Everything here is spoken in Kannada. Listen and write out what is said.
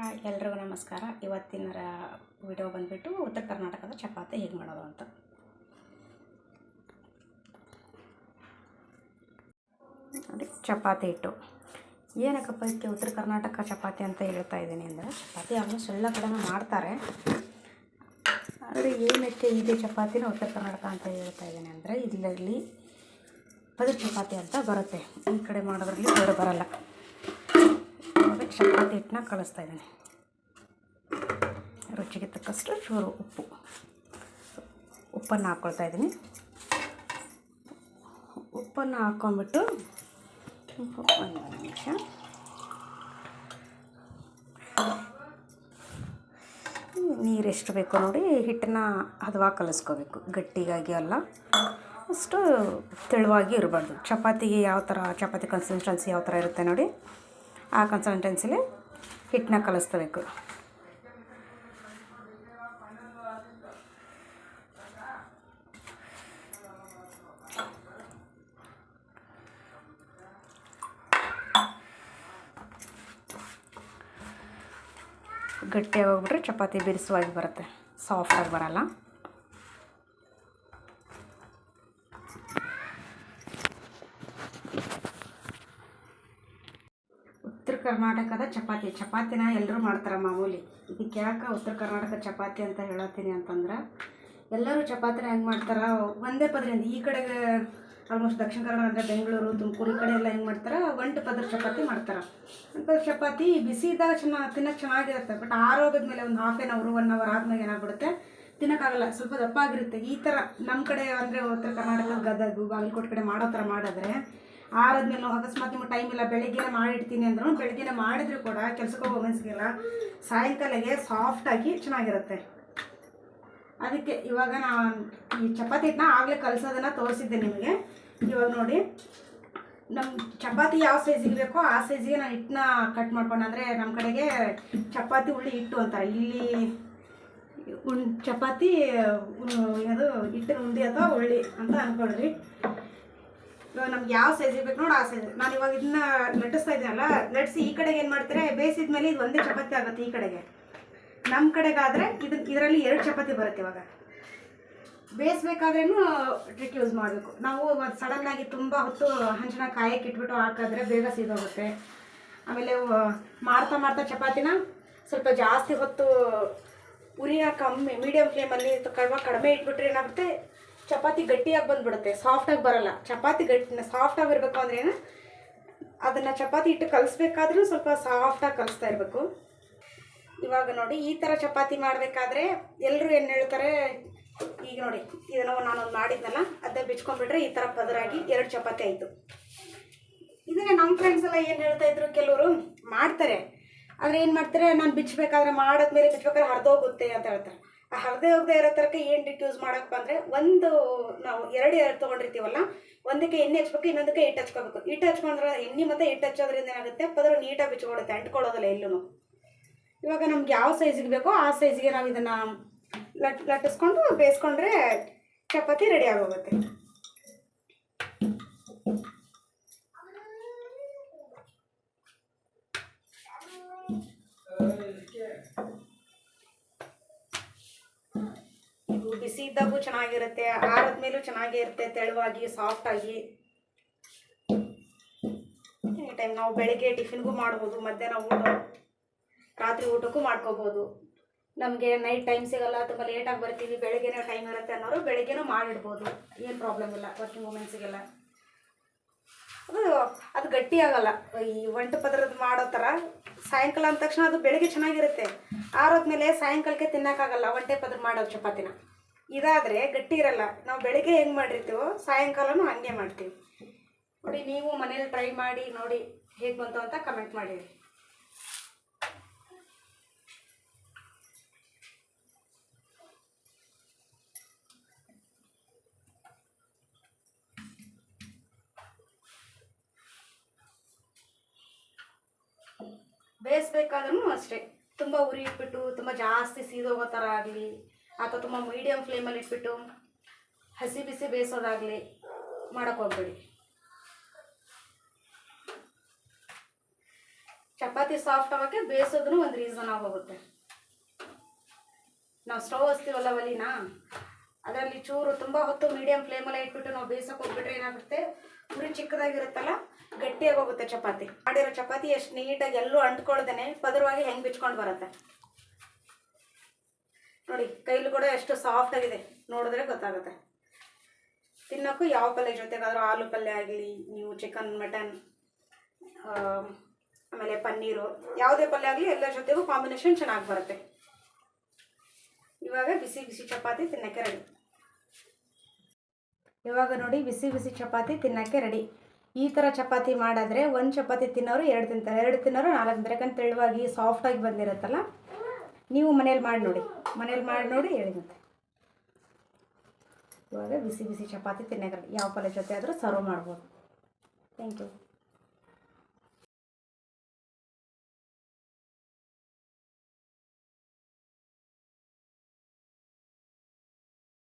ಹಾಯ್, ಎಲ್ರಿಗೂ ನಮಸ್ಕಾರ. ಇವತ್ತಿನ ವಿಡಿಯೋ ಬಂದುಬಿಟ್ಟು ಉತ್ತರ ಕರ್ನಾಟಕದ ಚಪಾತಿ ಹೇಗೆ ಮಾಡೋದು ಅಂತ. ನೋಡಿ, ಚಪಾತಿ ಇಟ್ಟು ಏನಕ್ಕಪ್ಪ ಇದಕ್ಕೆ ಉತ್ತರ ಕರ್ನಾಟಕ ಚಪಾತಿ ಅಂತ ಹೇಳ್ತಾ ಇದ್ದೀನಿ ಅಂದರೆ, ಚಪಾತಿ ಆಲ್ಮೋಸ್ಟ್ ಎಲ್ಲ ಕಡೆನೂ ಮಾಡ್ತಾರೆ. ಆದರೆ ಏನಕ್ಕೆ ಇದೆ ಚಪಾತಿನ ಉತ್ತರ ಕರ್ನಾಟಕ ಅಂತ ಹೇಳ್ತಾ ಇದ್ದೀನಿ ಅಂದರೆ, ಇದರಲ್ಲಿ ಪದ ಚಪಾತಿ ಅಂತ ಬರುತ್ತೆ. ಈ ಕಡೆ ಮಾಡೋದ್ರಲ್ಲಿ ಬೇರೆ ಬರಲ್ಲ. ಚಪಾತಿ ಹಿಟ್ಟನ್ನ ಕಳಿಸ್ತಾ ಇದ್ದೀನಿ. ರುಚಿಗೆ ತಕ್ಕಷ್ಟು ಚೂರು ಉಪ್ಪು. ಉಪ್ಪನ್ನು ಹಾಕ್ಕೊಳ್ತಾ ಇದ್ದೀನಿ. ಉಪ್ಪನ್ನು ಹಾಕ್ಕೊಂಬಿಟ್ಟು ಒಂದು ನಿಮಿಷ. ನೀರು ಎಷ್ಟು ಬೇಕೋ ನೋಡಿ ಹಿಟ್ಟನ್ನ ಹದವಾಗಿ ಕಲಿಸ್ಕೋಬೇಕು. ಗಟ್ಟಿಗಾಗಿ ಅಲ್ಲ, ಅಷ್ಟು ತೆಳುವಾಗಿ ಇರಬಾರ್ದು. ಚಪಾತಿಗೆ ಯಾವ ಥರ ಚಪಾತಿ ಕನ್ಸಿಸ್ಟೆನ್ಸಿ ಯಾವ ಥರ ಇರುತ್ತೆ ನೋಡಿ. ಆ ಕನ್ಸಿಸ್ಟೆನ್ಸಿಲಿ ಹಿಟ್ಟನ್ನ ಕಲಿಸ್ಕೋಬೇಕು ಗಟ್ಟಿಯಾಗಿ ಹೋಗ್ಬಿಟ್ರೆ ಚಪಾತಿ ಬಿರುಸುವಾಗಿ ಬರುತ್ತೆ. ಸಾಫ್ಟಾಗಿ ಬರಲ್ಲ. ಕರ್ನಾಟಕದ ಚಪಾತಿ. ಚಪಾತಿನ ಎಲ್ಲರೂ ಮಾಡ್ತಾರೆ ಮಾಮೂಲಿ. ಇದಕ್ಕೆ ಯಾಕೆ ಉತ್ತರ ಕರ್ನಾಟಕ ಚಪಾತಿ ಅಂತ ಹೇಳತ್ತೀನಿ ಅಂತಂದ್ರೆ, ಎಲ್ಲರೂ ಚಪಾತಿನ ಹೆಂಗೆ ಮಾಡ್ತಾರೆ, ಒಂದೇ ಪದರಿಂದ ಈ ಕಡೆಗೆ ಆಲ್ಮೋಸ್ಟ್ ದಕ್ಷಿಣ ಕನ್ನಡ, ಅಂದರೆ ಬೆಂಗಳೂರು, ತುಮಕೂರು ಈ ಕಡೆ ಎಲ್ಲ ಹೆಂಗೆ ಮಾಡ್ತಾರೆ, ಒಂಟು ಪದರ ಚಪಾತಿ ಮಾಡ್ತಾರೆ. ಪದರ ಚಪಾತಿ ಬಿಸಿ ಇದ್ದಾಗ ಚೆನ್ನಾಗಿ ತಿನ್ನೋಕೆ ಚೆನ್ನಾಗಿರುತ್ತೆ ಬಟ್ ಆರೋಗ್ಯದ ಮೇಲೆ ಒಂದು ಹಾಫ್ ಆನ್ ಅವರು ಒನ್ ಅವರ್ ಆದ್ಮೇಲೆ ಏನಾಗ್ಬಿಡುತ್ತೆ, ತಿನ್ನೋಕ್ಕಾಗಲ್ಲ. ಸ್ವಲ್ಪ ದಪ್ಪ ಆಗಿರುತ್ತೆ ಈ ಥರ ನಮ್ಮ ಕಡೆ ಅಂದರೆ ಉತ್ತರ ಕರ್ನಾಟಕ ಗದಗ, ಬಾಗಲಕೋಟೆ ಕಡೆ ಮಾಡೋ ಥರ ಮಾಡಿದ್ರೆ ಆರದ್ಮೇಲೆ ಅಕಸ್ಮಾತ್ ನಿಮ್ಗೆ ಟೈಮ್ ಇಲ್ಲ ಬೆಳಿಗ್ಗೆ ಮಾಡಿಡ್ತೀನಿ ಅಂದ್ರೂ ಬೆಳಿಗ್ಗೆನೇ ಮಾಡಿದ್ರು ಕೂಡ ಕೆಲ್ಸಕ್ಕೆ ಹೋಗೋ ಮನ್ಸಿಗೆಲ್ಲ. ಸಾಯಂಕಾಲಗೆ ಸಾಫ್ಟಾಗಿ ಚೆನ್ನಾಗಿರುತ್ತೆ. ಅದಕ್ಕೆ ಇವಾಗ ನಾನು ಈ ಚಪಾತಿ ಹಿಟ್ಟನ್ನ ಆಗಲೇ ಕಲಸೋದನ್ನು ತೋರಿಸಿದ್ದೆ ನಿಮಗೆ. ಇವಾಗ ನೋಡಿ ನಮ್ಮ ಚಪಾತಿ ಯಾವ ಸೈಜಿಗೆ ಬೇಕೋ ಆ ಸೈಜಿಗೆ ನಾನು ಹಿಟ್ಟನ್ನ ಕಟ್ ಮಾಡ್ಕೊಂಡು, ಅಂದರೆ ನಮ್ಮ ಕಡೆಗೆ ಚಪಾತಿ ಉಳ್ಳಿ ಹಿಟ್ಟು ಅಂತಾರೆ. ಇಲ್ಲಿ ಉಣ್, ಚಪಾತಿ ಏನದು ಹಿಟ್ಟಿನ ಉಂಡಿ ಅಥವಾ ಉಳ್ಳಿ ಅಂತ ಅಂದ್ಕೊಳ್ರಿ ನಮ್ಗೆ ಯಾವ ಸೈಜ್ ಬೇಕು ನೋಡಿ ಆ ಸೈಜ್ ನಾನು ಇವಾಗ ಇದನ್ನ ಲಟ್ಟಿಸ್ತಾ ಇದ್ದೀನಲ್ಲ ಲಟ್ಟಿಸಿ ಈ ಕಡೆಗೆ ಏನು ಮಾಡ್ತಾರೆ? ಬೇಯಿಸಿದ ಮೇಲೆ ಇದು ಒಂದೇ ಚಪಾತಿ ಆಗುತ್ತೆ ಈ ಕಡೆಗೆ. ನಮ್ಮ ಕಡೆಗಾದರೆ ಇದು ಇದರಲ್ಲಿ ಎರಡು ಚಪಾತಿ ಬರುತ್ತೆ ಇವಾಗ. ಬೇಯಿಸ್ಬೇಕಾದ್ರೂ ಟ್ರಿಕ್ ಯೂಸ್ ಮಾಡಬೇಕು. ನಾವು ಸಡನ್ನಾಗಿ ತುಂಬ ಹೊತ್ತು ಹಂಚಿನ ಕಾಯಕ್ಕೆ ಇಟ್ಬಿಟ್ಟು ಹಾಕಿದ್ರೆ ಬೇಗ ಸೀದೋಗುತ್ತೆ ಆಮೇಲೆ ಮಾರ್ತಾ ಮಾಡ್ತಾ ಚಪಾತಿನ ಸ್ವಲ್ಪ ಜಾಸ್ತಿ ಹೊತ್ತು ಉರಿಯ ಕಮ್ಮಿ ಮೀಡಿಯಮ್ ಫ್ಲೇಮಲ್ಲಿ ಕಡಿಮೆ ಕಡಿಮೆ ಇಟ್ಬಿಟ್ರೆ ಏನಾಗುತ್ತೆ? ಚಪಾತಿ ಗಟ್ಟಿಯಾಗಿ ಬಂದ್ಬಿಡುತ್ತೆ ಸಾಫ್ಟಾಗಿ ಬರಲ್ಲ. ಚಪಾತಿ ಗಟ್ಟಿ ಸಾಫ್ಟಾಗಿ ಇರಬೇಕು ಅಂದ್ರೆ ಏನು? ಅದನ್ನು ಚಪಾತಿ ಇಟ್ಟು ಕಲಿಸ್ಬೇಕಾದ್ರೂ ಸ್ವಲ್ಪ ಸಾಫ್ಟಾಗಿ ಕಲಿಸ್ತಾ ಇರಬೇಕು. ಇವಾಗ ನೋಡಿ, ಈ ಥರ ಚಪಾತಿ ಮಾಡಬೇಕಾದ್ರೆ ಎಲ್ಲರೂ ಏನು ಹೇಳ್ತಾರೆ? ಈಗ ನೋಡಿ, ಇದನ್ನು ನಾನೊಂದು ಮಾಡಿದ್ನಲ್ಲ ಅದೇ ಬಿಚ್ಕೊಂಡ್ಬಿಟ್ರೆ ಈ ಥರ ಪದರಾಗಿ ಎರಡು ಚಪಾತಿ ಆಯಿತು. ಇದನ್ನೇ ನಮ್ಮ ಫ್ರೆಂಡ್ಸ್ ಎಲ್ಲ ಏನು ಹೇಳ್ತಾ ಇದ್ರು ಕೆಲವರು? ಮಾಡ್ತಾರೆ. ಆದರೆ ಏನು ಮಾಡ್ತಾರೆ? ನಾನು ಬಿಚ್ಚಬೇಕಾದ್ರೆ ಮಾಡಿದ್ಮೇಲೆ ಬಿಚ್ಚಬೇಕಾದ್ರೆ ಹರಿದೋಗುತ್ತೆ ಅಂತ ಹೇಳ್ತಾರೆ. ಹರಿದೇ ಹೋಗದೆ ಇರೋ ತರಕ ಏನು ಡಿಟ್ ಯೂಸ್ ಬಂದರೆ ಒಂದು ನಾವು ಎರಡು ಎರಡು ತೊಗೊಂಡಿರ್ತೀವಲ್ಲ, ಒಂದಕ್ಕೆ ಎಣ್ಣೆ ಹಚ್ಬೇಕು, ಇನ್ನೊಂದಕ್ಕೆ ಹಿಟ್ಟು ಹಚ್ಕೋಬೇಕು. ಹಿಟ್ಟು ಹಚ್ಕೊಂಡ್ರೆ ಎಣ್ಣೆ ಮತ್ತು ಹಿಟ್ಟು ಹಚ್ಚೋದ್ರಿಂದ ಏನಾಗುತ್ತೆ? ಪದರ ನೀಟಾಗಿ ಬಿಚ್ಕೊಳ್ಳುತ್ತೆ ಅಂಟ್ಕೊಳ್ಳೋದಿಲ್ಲ ಎಲ್ಲೂ ಇವಾಗ ನಮ್ಗೆ ಯಾವ ಸೈಜಿಗೆ ಬೇಕೋ ಆ ಸೈಜ್ಗೆ ನಾವು ಇದನ್ನು ಲಟ್, ಲಟ್ಟಿಸ್ಕೊಂಡು ಬೇಯಿಸ್ಕೊಂಡ್ರೆ ಚಪಾತಿ ರೆಡಿ ಆಗೋಗುತ್ತೆ. ಬಿಸಿ ಇದ್ದಾಗೂ ಚೆನ್ನಾಗಿರುತ್ತೆ, ಆರದ್ಮೇಲೂ ಚೆನ್ನಾಗೇ ಇರುತ್ತೆ ತೆಳುವಾಗಿ ಸಾಫ್ಟಾಗಿ ಎನಿ ಟೈಮ್ ನಾವು ಬೆಳಿಗ್ಗೆ ಟಿಫಿನ್ಗೂ ಮಾಡ್ಬೋದು, ಮಧ್ಯಾಹ್ನ ಊಟ, ರಾತ್ರಿ ಊಟಕ್ಕೂ ಮಾಡ್ಕೋಬೋದು. ನಮಗೆ ನೈಟ್ ಟೈಮ್ ಸಿಗಲ್ಲ, ತುಂಬ ಲೇಟಾಗಿ ಬರ್ತೀವಿ, ಬೆಳಗ್ಗೆನೇ ಟೈಮ್ ಇರುತ್ತೆ ಅನ್ನೋರು ಬೆಳಗ್ಗೆನೂ ಮಾಡಿಡ್ಬೋದು. ಏನು ಪ್ರಾಬ್ಲಮ್ ಇಲ್ಲ ವರ್ಕಿಂಗ್ ವುಮೆನ್ಸಿಗೆಲ್ಲ ಅದು ಅದು ಗಟ್ಟಿ ಆಗಲ್ಲ. ಈ ಒಂಟು ಪದರದ ಮಾಡೋ ಥರ ಸಾಯಂಕಾಲ ಅಂದ ತಕ್ಷಣ ಅದು ಬೆಳಗ್ಗೆ ಚೆನ್ನಾಗಿರುತ್ತೆ. ಆರೋದ್ಮೇಲೆ ಸಾಯಂಕಾಲಕ್ಕೆ ತಿನ್ನೋಕ್ಕಾಗಲ್ಲ, ಒಂಟೆ ಪದ್ರ ಮಾಡೋ ಚಪಾತಿನ. ಇದಾದರೆ ಗಟ್ಟಿ ಇರಲ್ಲ. ನಾವು ಬೆಳಗ್ಗೆ ಹೆಂಗೆ ಮಾಡಿರ್ತೀವೋ ಸಾಯಂಕಾಲನೂ ಹಾಗೆ ಮಾಡ್ತೀವಿ. ನೋಡಿ, ನೀವು ಮನೇಲಿ ಟ್ರೈ ಮಾಡಿ, ನೋಡಿ ಹೇಗೆ ಬಂತು ಅಂತ ಕಮೆಂಟ್ ಮಾಡಿ. ಬೇಯಿಸ್ಬೇಕಾದ್ರೂ ಅಷ್ಟೇ. ತುಂಬ ಉರಿ ಇಟ್ಬಿಟ್ಟು, ತುಂಬ ಜಾಸ್ತಿ ಸೀದೋಗೋ ಥರ ಆಗಲಿ. ಅಥವಾ ತುಂಬ ಮೀಡಿಯಮ್ ಫ್ಲೇಮಲ್ಲಿ ಇಟ್ಬಿಟ್ಟು ಹಸಿ ಬಿಸಿ ಬೇಯಿಸೋದಾಗಲಿ ಮಾಡೋಕ್ಕೆ ಹೋಗ್ಬೇಡಿ. ಚಪಾತಿ ಸಾಫ್ಟ್ ಆಗೋಕ್ಕೆ ಬೇಯಿಸೋದ್ರೂ ಒಂದು ರೀಸನ್ ಆಗೋಗುತ್ತೆ ನಾವು ಸ್ಟವ್ ಹಚ್ತೀವಲ್ಲ ಒಲಿನ, ಅದರಲ್ಲಿ ಚೂರು ತುಂಬ ಹೊತ್ತು ಮೀಡಿಯಂ ಫ್ಲೇಮಲ್ಲೇ ಇಟ್ಬಿಟ್ಟು ನಾವು ಬೇಯಿಸೋಕೆ ಹೋಗ್ಬಿಟ್ರೆ ಏನಾಗುತ್ತೆ? ಉರಿ ಚಿಕ್ಕದಾಗಿರುತ್ತಲ್ಲ, ಗಟ್ಟಿಯಾಗಿ ಹೋಗುತ್ತೆ ಚಪಾತಿ. ಮಾಡಿರೋ ಚಪಾತಿ ಎಷ್ಟು ನೀಟಾಗಿ ಎಲ್ಲೂ ಅಂಟ್ಕೊಳ್ದೇನೆ, ಪದರವಾಗಿ ಹೆಂಗೆ ಬಿಚ್ಕೊಂಡು ಬರುತ್ತೆ. ನೋಡಿ ಕೈಲಿ ಕೂಡ ಎಷ್ಟು ಸಾಫ್ಟ್ ಆಗಿದೆ. ನೋಡಿದ್ರೆ ಗೊತ್ತಾಗುತ್ತೆ. ತಿನ್ನೋಕ್ಕೂ ಯಾವ ಪಲ್ಯ ಜೊತೆಗಾದರೂ ಆಲೂ ಪಲ್ಯ ಆಗಲಿ, ನೀವು ಚಿಕನ್ ಮಟನ್ ಆಮೇಲೆ ಪನ್ನೀರು, ಯಾವುದೇ ಪಲ್ಯ ಆಗಲಿ ಎಲ್ಲ ಜೊತೆಗೂ ಕಾಂಬಿನೇಷನ್ ಚೆನ್ನಾಗಿ ಬರುತ್ತೆ. ಇವಾಗ ಬಿಸಿ ಬಿಸಿ ಚಪಾತಿ ತಿನ್ನೋಕ್ಕೆ ರೆಡಿ ಇವಾಗ ನೋಡಿ, ಬಿಸಿ ಬಿಸಿ ಚಪಾತಿ ತಿನ್ನೋಕ್ಕೆ ರೆಡಿ ಈ ಥರ ಚಪಾತಿ ಮಾಡಿದ್ರೆ ಒಂದು ಚಪಾತಿ ತಿನ್ನೋರು ಎರಡು ತಿಂತಾರೆ. ಎರಡು ತಿನ್ನೋರು ನಾಲ್ಕು ತಿಂತಾರೆ. ಯಾಕಂದ್ರೆ ತೆಳುವಾಗಿ ಸಾಫ್ಟಾಗಿ ಬಂದಿರುತ್ತಲ್ಲ? ನೀವು ಮನೇಲಿ ಮಾಡಿ ನೋಡಿ. ಮನೇಲಿ ಮಾಡಿ ನೋಡಿ ಹೇಳಿ ಮತ್ತೆ ಇವಾಗ ಬಿಸಿ ಬಿಸಿ ಚಪಾತಿ ತಿನ್ನೋಕೆ ರೆಡಿ ಯಾವ ಪಲ್ಯ ಜೊತೆ ಆದರೂ ಸರ್ವ್ ಮಾಡ್ಬೋದು. Thank you